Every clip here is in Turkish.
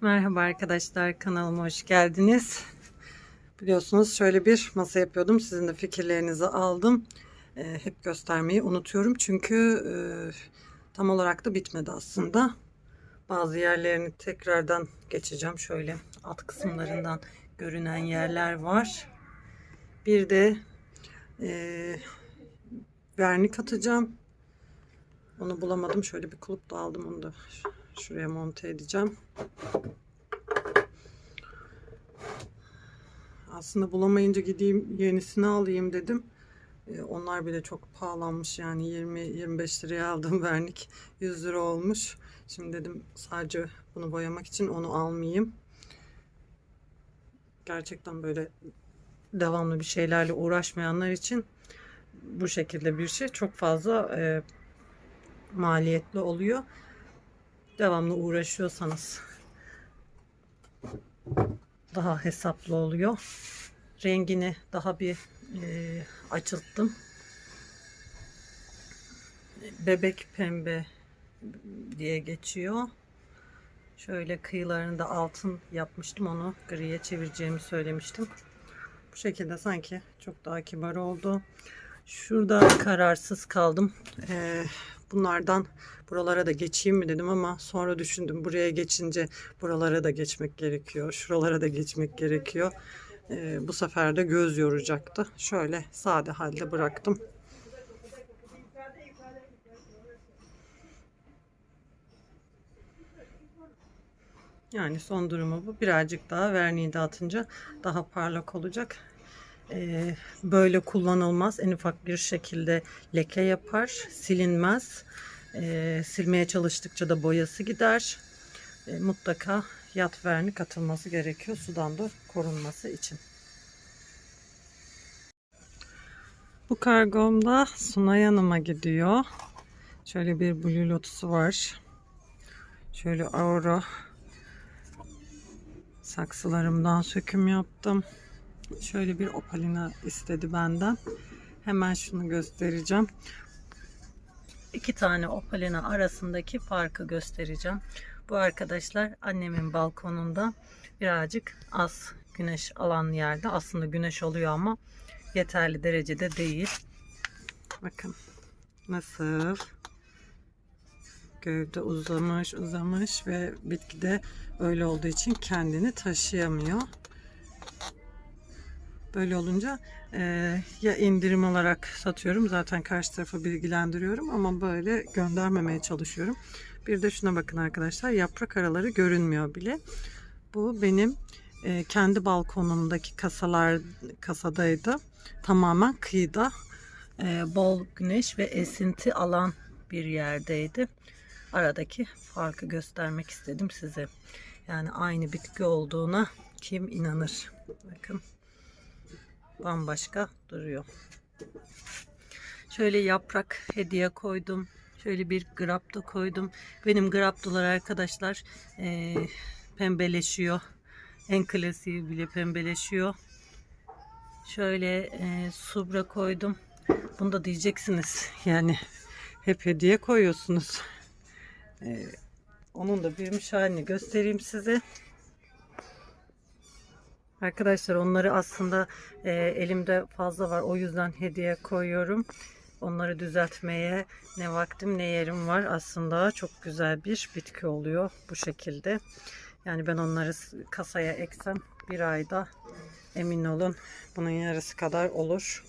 Merhaba arkadaşlar kanalıma hoş geldiniz. Biliyorsunuz şöyle bir masa yapıyordum. Sizin de fikirlerinizi aldım. Ee, hep göstermeyi unutuyorum. Çünkü e, tam olarak da bitmedi aslında. Bazı yerlerini tekrardan geçeceğim. Şöyle alt kısımlarından görünen yerler var. Bir de e, vernik atacağım. Onu bulamadım. Şöyle bir kulüp da aldım. Onu da şuraya monte edeceğim. Aslında bulamayınca gideyim yenisini alayım dedim. Ee, onlar bile çok pahalanmış yani 20-25 liraya aldığım vernik 100 lira olmuş. Şimdi dedim sadece bunu boyamak için onu almayayım. Gerçekten böyle devamlı bir şeylerle uğraşmayanlar için bu şekilde bir şey çok fazla e, maliyetli oluyor. Devamlı uğraşıyorsanız daha hesaplı oluyor. Rengini daha bir e, açılttım. Bebek pembe diye geçiyor. Şöyle kıyılarında altın yapmıştım. Onu griye çevireceğimi söylemiştim. Bu şekilde sanki çok daha kibar oldu. Şurada kararsız kaldım. Ee, bunlardan buralara da geçeyim mi dedim ama sonra düşündüm. Buraya geçince buralara da geçmek gerekiyor. Şuralara da geçmek gerekiyor. Ee, bu sefer de göz yoracaktı. Şöyle sade halde bıraktım. Yani son durumu bu. Birazcık daha verniği dağıtınca daha parlak olacak. Ee, böyle kullanılmaz. En ufak bir şekilde leke yapar. Silinmez. Ee, silmeye çalıştıkça da boyası gider. Ee, mutlaka yat vernik atılması gerekiyor. Sudan da korunması için. Bu kargomda Sunay Hanım'a gidiyor. Şöyle bir Blue Lotus'u var. Şöyle Aura saksılarımdan söküm yaptım. Şöyle bir opalina istedi benden. Hemen şunu göstereceğim. İki tane opalina arasındaki farkı göstereceğim. Bu arkadaşlar annemin balkonunda birazcık az güneş alan yerde. Aslında güneş oluyor ama yeterli derecede değil. Bakın nasıl gövde uzamış uzamış ve bitki de öyle olduğu için kendini taşıyamıyor. Böyle olunca e, ya indirim olarak satıyorum zaten karşı tarafı bilgilendiriyorum ama böyle göndermemeye çalışıyorum. Bir de şuna bakın arkadaşlar yaprak araları görünmüyor bile. Bu benim e, kendi balkonumdaki kasalar kasadaydı. Tamamen kıyıda e, bol güneş ve esinti alan bir yerdeydi. Aradaki farkı göstermek istedim size. Yani aynı bitki olduğuna kim inanır? Bakın bambaşka duruyor. Şöyle yaprak hediye koydum. Şöyle bir grapta koydum. Benim graptolar arkadaşlar e, pembeleşiyor. En klasiği bile pembeleşiyor. Şöyle e, subra koydum. Bunu da diyeceksiniz. Yani hep hediye koyuyorsunuz. E, onun da büyümüş halini göstereyim size. Arkadaşlar onları aslında e, elimde fazla var. O yüzden hediye koyuyorum. Onları düzeltmeye ne vaktim ne yerim var. Aslında çok güzel bir bitki oluyor bu şekilde. Yani ben onları kasaya eksem bir ayda emin olun bunun yarısı kadar olur.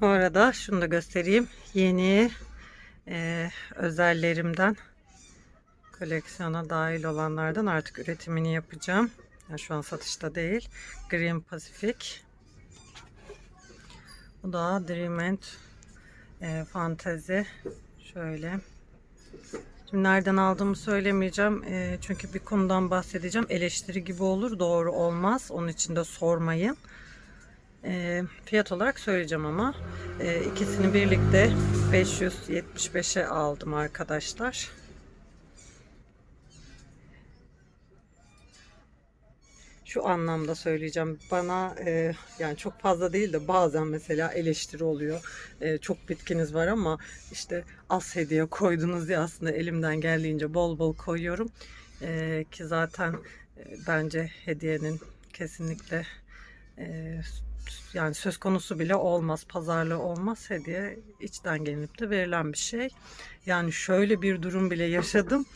Bu arada şunu da göstereyim. Yeni e, özellerimden koleksiyona dahil olanlardan artık üretimini yapacağım. Yani şu an satışta değil. Green Pacific. Bu da Dream and e, Fantasy. Şöyle. Şimdi nereden aldığımı söylemeyeceğim. E, çünkü bir konudan bahsedeceğim. Eleştiri gibi olur. Doğru olmaz. Onun için de sormayın. E, fiyat olarak söyleyeceğim ama e, ikisini birlikte 575'e aldım arkadaşlar. Şu anlamda söyleyeceğim. Bana e, yani çok fazla değil de bazen mesela eleştiri oluyor. E, çok bitkiniz var ama işte az hediye koydunuz diye aslında elimden geldiğince bol bol koyuyorum. E, ki zaten e, bence hediyenin kesinlikle e, yani söz konusu bile olmaz, pazarlığı olmaz. Hediye içten gelinip de verilen bir şey. Yani şöyle bir durum bile yaşadım.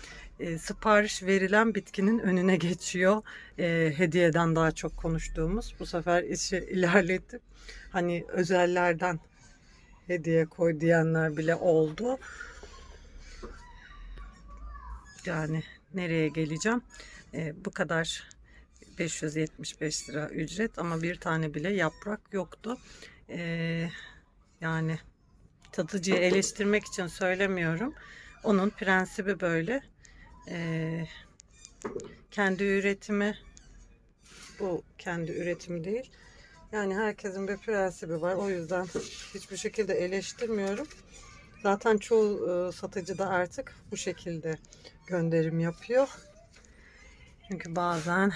E, sipariş verilen bitkinin önüne geçiyor. E, hediyeden daha çok konuştuğumuz. Bu sefer işi ilerletip hani özellerden hediye koy diyenler bile oldu. Yani nereye geleceğim? E, bu kadar 575 lira ücret ama bir tane bile yaprak yoktu. Ee, yani satıcıyı eleştirmek için söylemiyorum. Onun prensibi böyle. Ee, kendi üretimi bu kendi üretimi değil. Yani herkesin bir prensibi var. O yüzden hiçbir şekilde eleştirmiyorum. Zaten çoğu e, satıcı da artık bu şekilde gönderim yapıyor. Çünkü bazen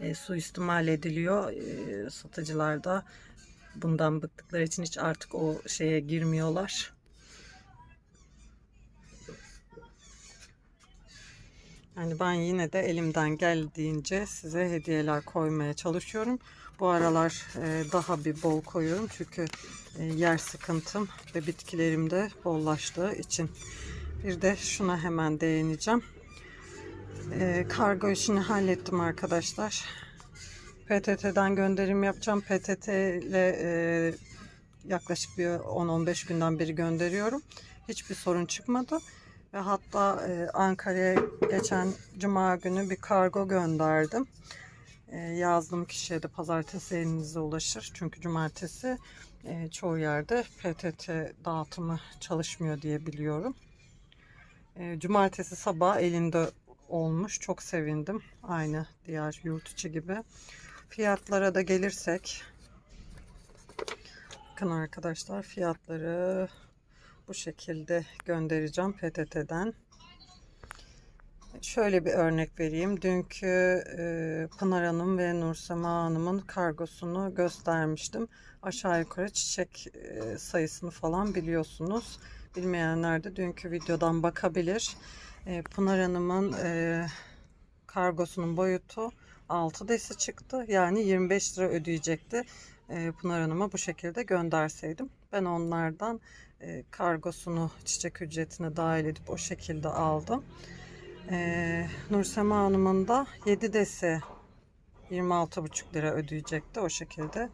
e, suistimal ediliyor. E, satıcılar da bundan bıktıkları için hiç artık o şeye girmiyorlar. Yani ben yine de elimden geldiğince size hediyeler koymaya çalışıyorum. Bu aralar e, daha bir bol koyuyorum çünkü e, yer sıkıntım ve bitkilerim de bollaştığı için. Bir de şuna hemen değineceğim. E, kargo işini hallettim arkadaşlar. PTT'den gönderim yapacağım. PTT ile yaklaşık bir 10-15 günden beri gönderiyorum. Hiçbir sorun çıkmadı. Ve hatta e, Ankara'ya geçen cuma günü bir kargo gönderdim. E, yazdığım kişiye de pazartesi elinize ulaşır. Çünkü cumartesi e, çoğu yerde PTT dağıtımı çalışmıyor diye biliyorum. E, cumartesi sabah elinde olmuş. Çok sevindim. Aynı diğer yurt içi gibi. Fiyatlara da gelirsek bakın arkadaşlar fiyatları bu şekilde göndereceğim PTT'den. Şöyle bir örnek vereyim. Dünkü e, Pınar Hanım ve Nursema Hanım'ın kargosunu göstermiştim. Aşağı yukarı çiçek e, sayısını falan biliyorsunuz. Bilmeyenler de dünkü videodan bakabilir. E, Pınar Hanım'ın e, kargosunun boyutu 6 desi çıktı. Yani 25 lira ödeyecekti. E, Pınar Hanım'a bu şekilde gönderseydim. Ben onlardan e, kargosunu çiçek ücretine dahil edip o şekilde aldım. E, Nursema Hanım'ın da 7 desi 26,5 lira ödeyecekti. O şekilde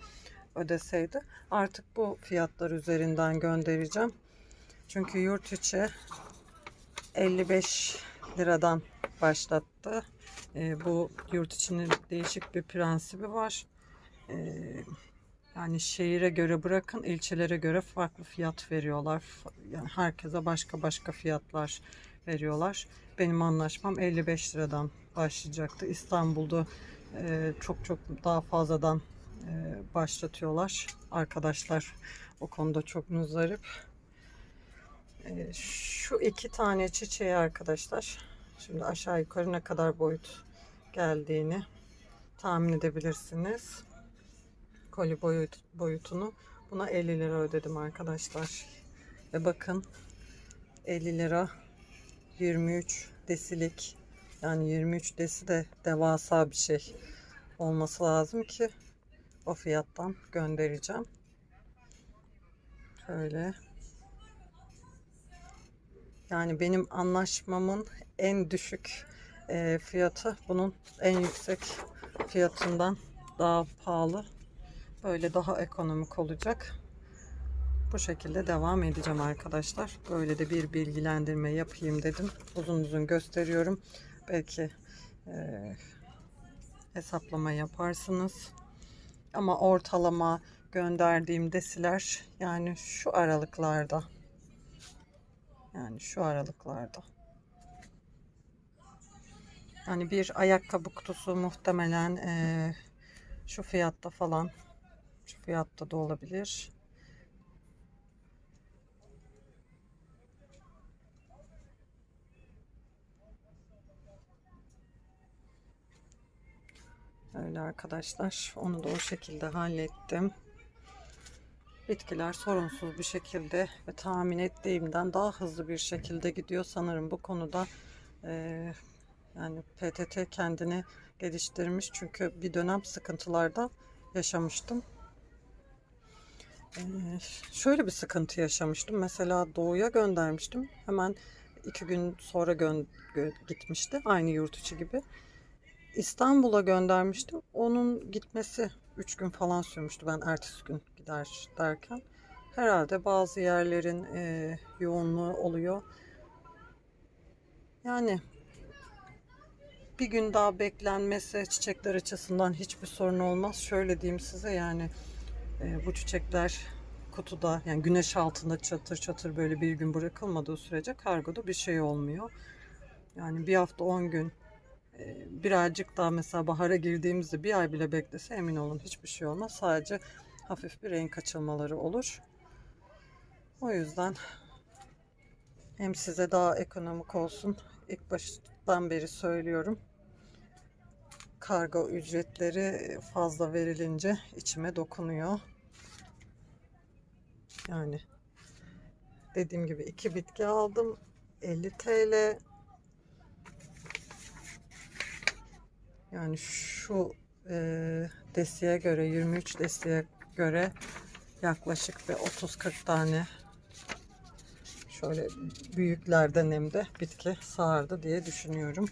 ödeseydi. Artık bu fiyatlar üzerinden göndereceğim. Çünkü yurt içi 55 liradan başlattı. E, bu yurt içinin değişik bir prensibi var. E, yani şehire göre bırakın ilçelere göre farklı fiyat veriyorlar. Yani herkese başka başka fiyatlar veriyorlar. Benim anlaşmam 55 liradan başlayacaktı. İstanbul'da e, çok çok daha fazladan e, başlatıyorlar. Arkadaşlar o konuda çok muzdarip. E, şu iki tane çiçeği arkadaşlar. Şimdi aşağı yukarı ne kadar boyut geldiğini tahmin edebilirsiniz. Koli boyut, boyutunu buna 50 lira ödedim arkadaşlar. Ve bakın 50 lira 23 desilik yani 23 desi de devasa bir şey olması lazım ki o fiyattan göndereceğim. Şöyle. Yani benim anlaşmamın en düşük e, fiyatı bunun en yüksek fiyatından daha pahalı. Böyle daha ekonomik olacak. Bu şekilde devam edeceğim arkadaşlar. Böyle de bir bilgilendirme yapayım dedim. Uzun uzun gösteriyorum. Belki e, hesaplama yaparsınız. Ama ortalama gönderdiğim desiler yani şu aralıklarda. Yani şu aralıklarda. Yani bir ayakkabı kutusu muhtemelen e, şu fiyatta falan. Şu fiyatta da olabilir. Öyle arkadaşlar. Onu da o şekilde hallettim. Bitkiler sorunsuz bir şekilde ve tahmin ettiğimden daha hızlı bir şekilde gidiyor. Sanırım bu konuda eee, yani PTT kendini geliştirmiş. Çünkü bir dönem sıkıntılarda yaşamıştım. Şöyle bir sıkıntı yaşamıştım. Mesela doğuya göndermiştim. Hemen iki gün sonra gön- gö- gitmişti. Aynı yurt içi gibi. İstanbul'a göndermiştim. Onun gitmesi 3 gün falan sürmüştü. Ben ertesi gün gider derken. Herhalde bazı yerlerin eee, yoğunluğu oluyor. Yani bir gün daha beklenmesi çiçekler açısından hiçbir sorun olmaz. Şöyle diyeyim size yani e, bu çiçekler kutuda yani güneş altında çatır çatır böyle bir gün bırakılmadığı sürece kargoda bir şey olmuyor. Yani bir hafta 10 gün e, birazcık daha mesela bahara girdiğimizde bir ay bile beklese emin olun hiçbir şey olmaz. Sadece hafif bir renk açılmaları olur. O yüzden hem size daha ekonomik olsun. İlk baştan beri söylüyorum. Kargo ücretleri fazla verilince içime dokunuyor. Yani dediğim gibi iki bitki aldım. 50 TL. Yani şu e, desiye göre 23 desiye göre yaklaşık bir 30-40 tane şöyle büyüklerden hem de bitki sağardı diye düşünüyorum.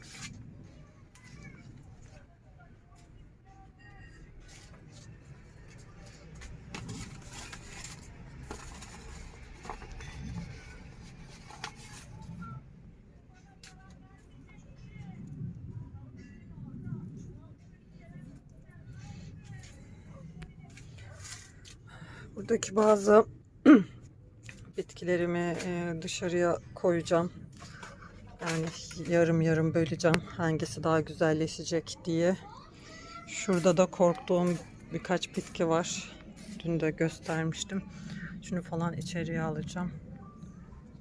Buradaki bazı bitkilerimi e, dışarıya koyacağım. Yani yarım yarım böleceğim hangisi daha güzelleşecek diye. Şurada da korktuğum birkaç bitki var. Dün de göstermiştim. Şunu falan içeriye alacağım.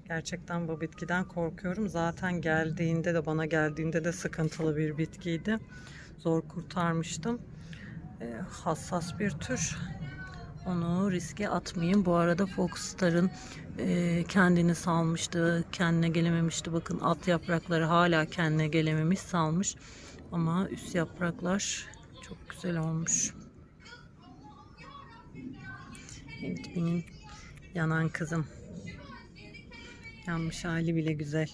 Gerçekten bu bitkiden korkuyorum. Zaten geldiğinde de bana geldiğinde de sıkıntılı bir bitkiydi. Zor kurtarmıştım. E, hassas bir tür. Onu riske atmayayım. Bu arada Foxstar'ın e, kendini salmıştı. Kendine gelememişti. Bakın alt yaprakları hala kendine gelememiş salmış. Ama üst yapraklar çok güzel olmuş. Evet benim yanan kızım. Yanmış hali bile güzel.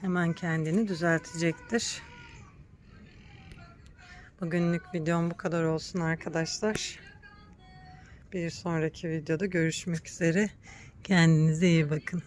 Hemen kendini düzeltecektir. Bugünlük videom bu kadar olsun arkadaşlar. Bir sonraki videoda görüşmek üzere. Kendinize iyi bakın.